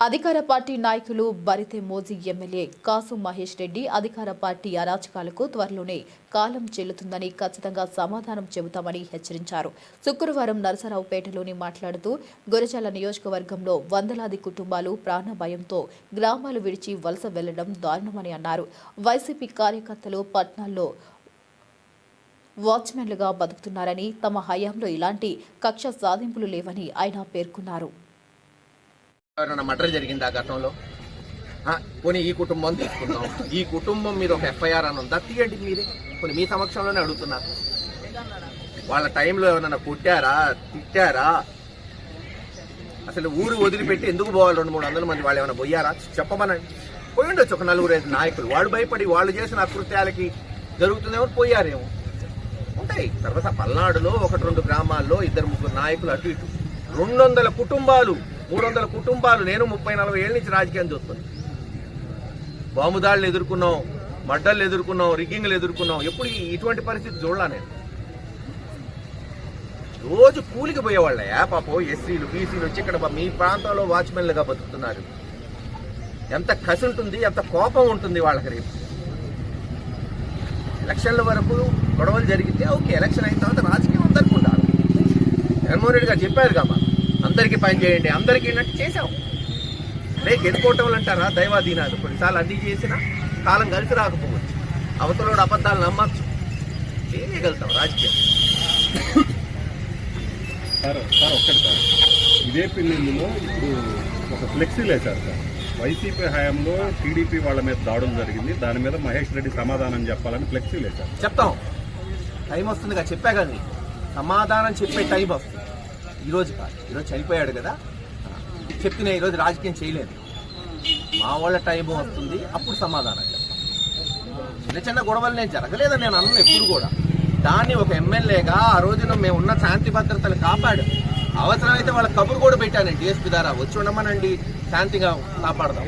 అధికార పార్టీ నాయకులు బరితే మోజీ ఎమ్మెల్యే కాసు మహేష్ రెడ్డి అధికార పార్టీ అరాచకాలకు త్వరలోనే కాలం చెల్లుతుందని ఖచ్చితంగా సమాధానం చెబుతామని హెచ్చరించారు. శుక్రవారం నరసరావుపేటలోని మాట్లాడుతూ గురజాల నియోజకవర్గంలో వందలాది కుటుంబాలు ప్రాణభయంతో గ్రామాలు విడిచి వలస వెళ్ళడం దారుణమని అన్నారు. వైసీపీ కార్యకర్తలు పట్నాల్లో వాచ్మెన్లుగా బతుకుతున్నారని తమ హయాంలో ఇలాంటి కక్ష సాధింపులు లేవని ఆయన పేర్కొన్నారు. ఎవరైనా మర్డర్ జరిగింది ఆ ఘటనలో పోనీ ఈ కుటుంబం తీసుకుందాం. ఈ కుటుంబం మీద ఒక ఎఫ్ఐఆర్ అని ఉందా? తీయండి మీరే. కొన్ని మీ సమక్షంలోనే అడుగుతున్నారు వాళ్ళ టైంలో ఏమైనా కొట్టారా? తిట్టారా? అసలు ఊరు వదిలిపెట్టి ఎందుకు పోవాలి? రెండు మూడు వందల మంది వాళ్ళు ఏమైనా పోయారా? చెప్పమనండి. పోయి ఉండొచ్చు ఒక నలుగురు ఐదు నాయకులు. వాళ్ళు భయపడి వాళ్ళు చేసిన అకృత్యాలకి జరుగుతుందేమో పోయారేమో. ఉంటాయి. తర్వాత పల్నాడులో ఒకటి రెండు గ్రామాల్లో ఇద్దరు ముగ్గురు నాయకులు అటు ఇటు. రెండు వందల కుటుంబాలు మూడు వందల కుటుంబాలు నేను ముప్పై నలభై ఏళ్ళ నుంచి రాజకీయం చూస్తున్నాను దాడులు ఎదుర్కొన్నాం మడ్డలు ఎదుర్కొన్నాం రిగ్గింగ్లు ఎదుర్కొన్నాం. ఎప్పుడు ఇటువంటి పరిస్థితి చూడలా నేను. రోజు కూలికి పోయేవాళ్ళయా పాపం ఎస్సీలు బీసీలు వచ్చి ఇక్కడ మీ ప్రాంతంలో వాచ్మెన్లుగా బతుకుతున్నారు. ఎంత కసి ఉంటుంది ఎంత కోపం ఉంటుంది వాళ్ళకి రేపు. ఎలక్షన్ల వరకు గొడవలు జరిగితే ఓకే ఎలక్షన్ అయిన తర్వాత రాజకీయం అందరికీ ఉండాలి. జగన్మోహన్ రెడ్డి గారు చెప్పారు కదా అందరికీ పని చేయండి. అందరికీ ఏంటంటే చేసాం అరే గెలుకోవటం అంటారా? దైవాధీనాలు. కొన్నిసార్లు అన్ని చేసినా కాలం కలిసి రాకపోవచ్చు. అవతలోడు అబద్ధాలు నమ్మచ్చు. చేయగలుగుతాం రాజకీయం. సార్ సార్ ఒక్కటి సార్. ఇదే పిల్లల్లో ఇప్పుడు ఒక ఫ్లెక్సీ వేశారు సార్. వైసీపీ హయాంలో టీడీపీ వాళ్ళ మీద దాడులు జరిగింది. దాని మీద మహేష్ రెడ్డి సమాధానం చెప్పాలని ఫ్లెక్సీ వేశారు చెప్తాం. టైం వస్తుందిగా చెప్పా కదా నీకు. సమాధానం చెప్పే టైం వస్తుంది. ఈరోజు కాదు. ఈరోజు చనిపోయాడు కదా. చెప్పిన ఈరోజు రాజకీయం చేయలేదు. మా వాళ్ళ టైం వస్తుంది. అప్పుడు సమాధానం చెప్తాం చిన్న చిన్న గొడవలు నేను జరగలేదని నేను అన్న ఎప్పుడు కూడా. దాన్ని ఒక ఎమ్మెల్యేగా ఆ రోజున మేము ఉన్న శాంతి భద్రతలు కాపాడు. అవసరమైతే వాళ్ళ కబురు కూడా పెట్టాను డిఎస్పీ ద్వారా వచ్చి ఉండమనండి. శాంతిగా కాపాడదాం.